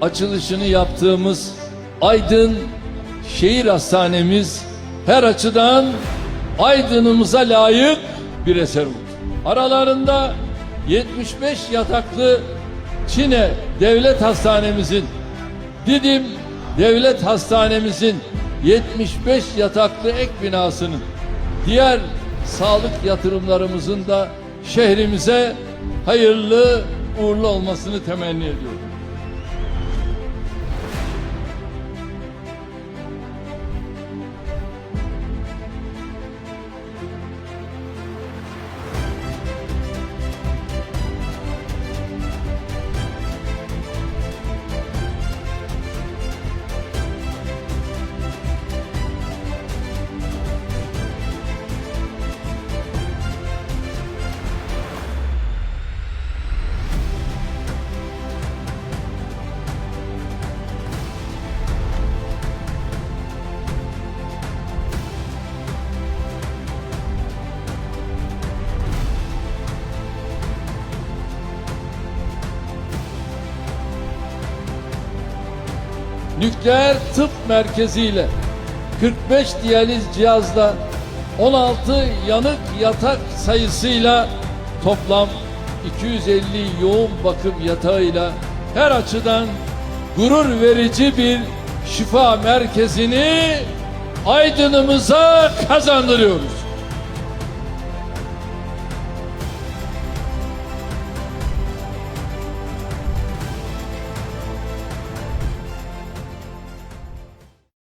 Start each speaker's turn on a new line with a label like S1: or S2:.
S1: açılışını yaptığımız Aydın Şehir Hastanemiz her açıdan Aydın'ımıza layık bir eser oldu. Aralarında 75 yataklı Çine Devlet Hastanemizin, Didim Devlet Hastanemizin 75 yataklı ek binasının, diğer sağlık yatırımlarımızın da şehrimize hayırlı uğurlu olmasını temenni ediyorum. Nükleer tıp merkeziyle 45 diyaliz cihazla 16 yanık yatak sayısıyla toplam 250 yoğun bakım yatağıyla her açıdan gurur verici bir şifa merkezini Aydın'ımıza kazandırıyoruz.